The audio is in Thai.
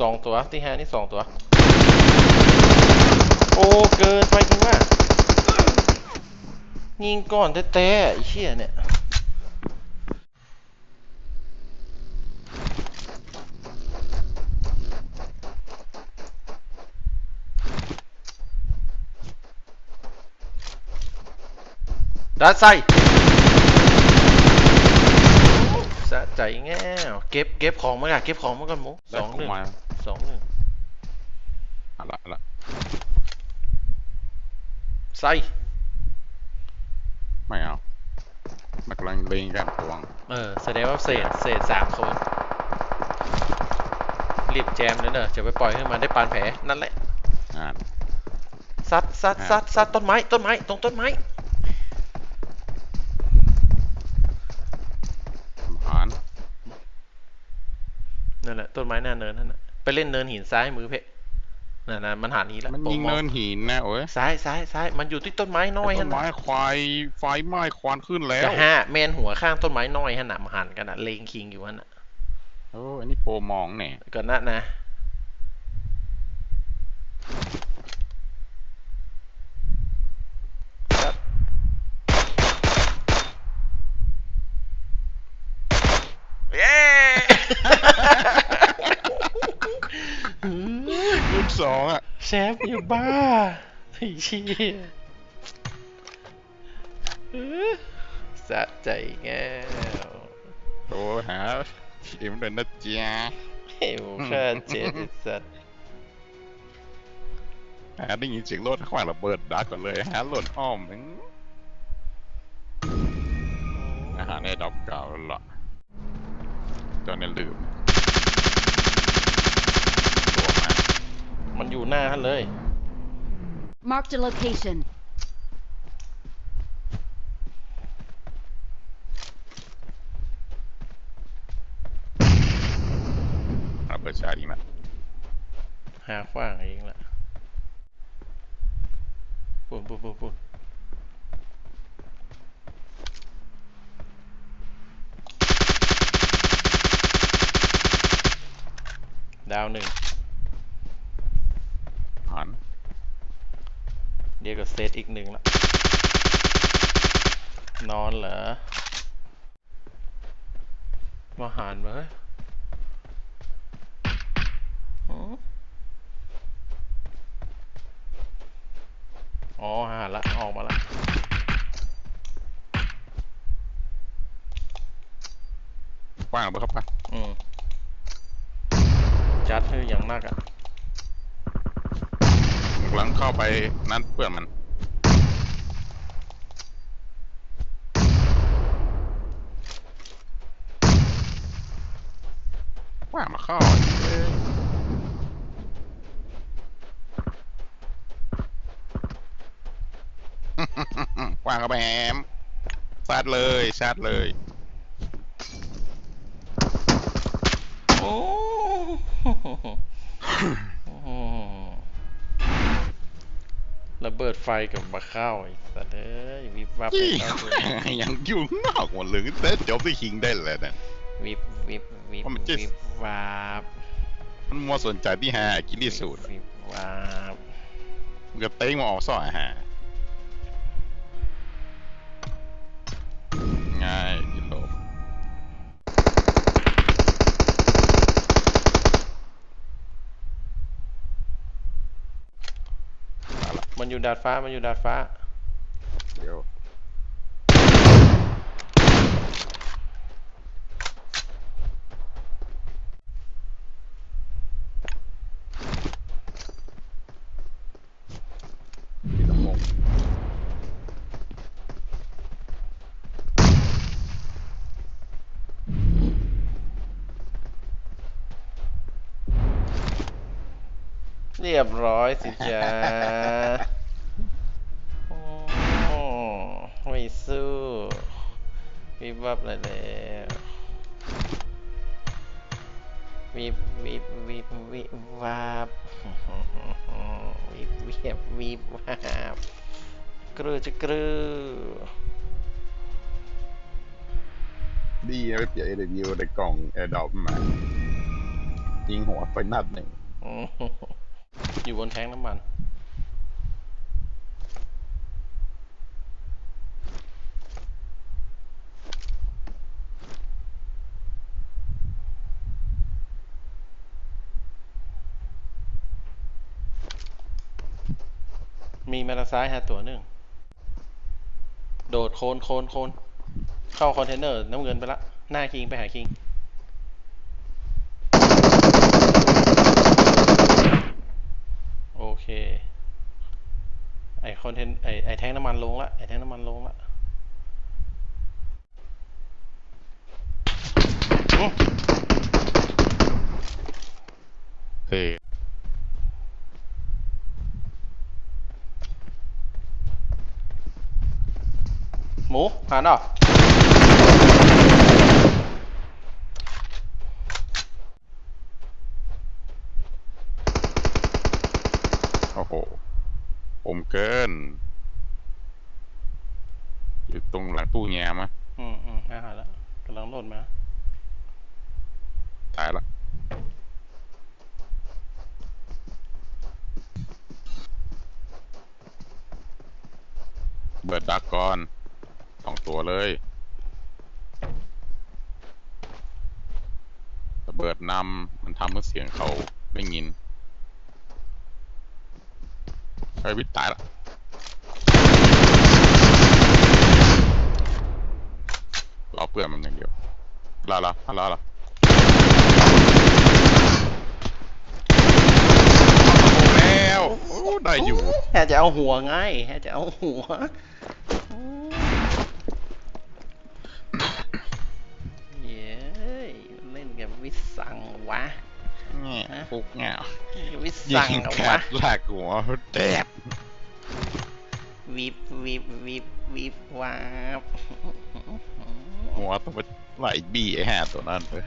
สองตัวที่ห้านี่สองตัว โอ้เกินไปจริงว่ายิงก่อนแต้ๆไอ้เชี่ยเนี่ยด้านใส่สะใจแง่เก็บเก็บของมาก่ะเก็บของมาก่อนหมูสองหนึ่งได้ขมา สองหนึ่งเอะละเอาละใส่ไม่เอามันกำลังเล็งกันตวงเออแสดงว่าเศษเศษสามคนรีบแจมเลยเนอะจะไปปล่อยให้มันได้ปานแผลนั่นแหละอ่าซัดซัดอ่าซัดซัดต้นไม้ต้นไม้ตรงต้นไม้หารนั่นแหละต้นไม้หน้าเนินนั่นน่ะ ไปเล่นเนินหินซ้ายมือเพะนั่นน่ะมันหานี้แล้วมันยิงโปรโมเนินหินนะโอ้ยซ้ายซ้ายซ้ายมันอยู่ที่ต้นไม้น้อยต้ฮะนไม้ควายไฟไหม้ควันขึ้นแล้วก็ห้าแมนหัวข้างต้นไม้น้อยฮะน่ะมาหันกันน่ะเลงคิงอยู่ฮะน่ะโอ้อันนี้โปรมองเนี่ยก็นั่นนะเย้รุ่น สองอะแชมป์อยู่บ้าไอ้เชี่ยเออสะใจแก้วโอ้หาเอ็มเลยนะจ๊ะเฮ้ยข้าเจ็ดไอ้สัตว์หาได้ยินเสียงรถขวางระเบิดดักก่อนเลยหาหล่นอ้อมมึงอาหารในดอกเก่าแล้วล่ะตอนนี้ลืมตัวมา มันอยู่หน้าท่านเลย Marked a location. ระเบิดชาดีกนะหาขว้างเองละปุ่นปุ่นปุ่นปุ่นดาวหนึ่ง หัน เดี๋ยวก็เซตอีกหนึ่งละ นอนเหรอ มาหารมาเฮ้ยหืออ๋อหารละ ออกมาละกว้างไปครับปะอืม จัดคืออย่างนักอะหลั งเข้าไปนั่นเพื่อนมันว้างมาเข้าเอ้ยกว้างกับแหมชาร์จเลยชาร์จเลย โอ้ เบิดไฟกับมาเข้าไอ้สัตว์เอ้ยวิบวับยี่ไปเข้าตัวยังอยู่ข้างนอกหมดเลยแต่จบที่คิงได้เลยนะวิบวิบวิบเพราะมันจะวิบวับมันมัวสนใจที่หากินที่สุดวิบวับมันก็เต้งมาออกซ่ออา มันอยู่ดาดฟ้า มันอยู่ดาดฟ้า เดี๋ยวมีลำโพงเรียบร้อยสิจ๊ะ วิบวับเลยแล้ววิบวิบวิบวิบวับวิบวิบวิบวับกรูจะกรูดีนะไปเปลี่ยนเอเดวิวในกล่องแอร์ดอปมายิงหัวไปนัดหนึ่งอืมอยู่บนแท้งน้ำมัน มีมาทางซ้ายฮะตัวหนึ่ง โดดโคนโคนโคนเข้าคอนเทนเนอร์น้ำเงินไปละ หน้าคิงไปหาคิง โอเค ไอคอนเทนไอไอแท้งน้ำมันลงละ ไอแท้งน้ำมันลงละเฮ้ ยหมูหันออกโอ้โหผมเกิน อยู่ตรงหลังตู้แง้มะอืมอืมอาหารแล้วกำลังโหลดมา ตายละเบิดดักก่อนสอง ตัวเลยระเบิดนำมันทำให้เสียงเขาไม่ยินไอ้วิทตายละรอเพื่อนมันอย่างเดียวลาละลาละแล้วได้อยู่แค่จะเอาหัวไงแค่จะเอาหัว ฟุกแง่วิยิสังงเหรอแควะดลากหัวแดดวิบวิบวิบวิบวาบหัวต้องไปไหลบี้ไอ้ห่าตัวนั้นเลย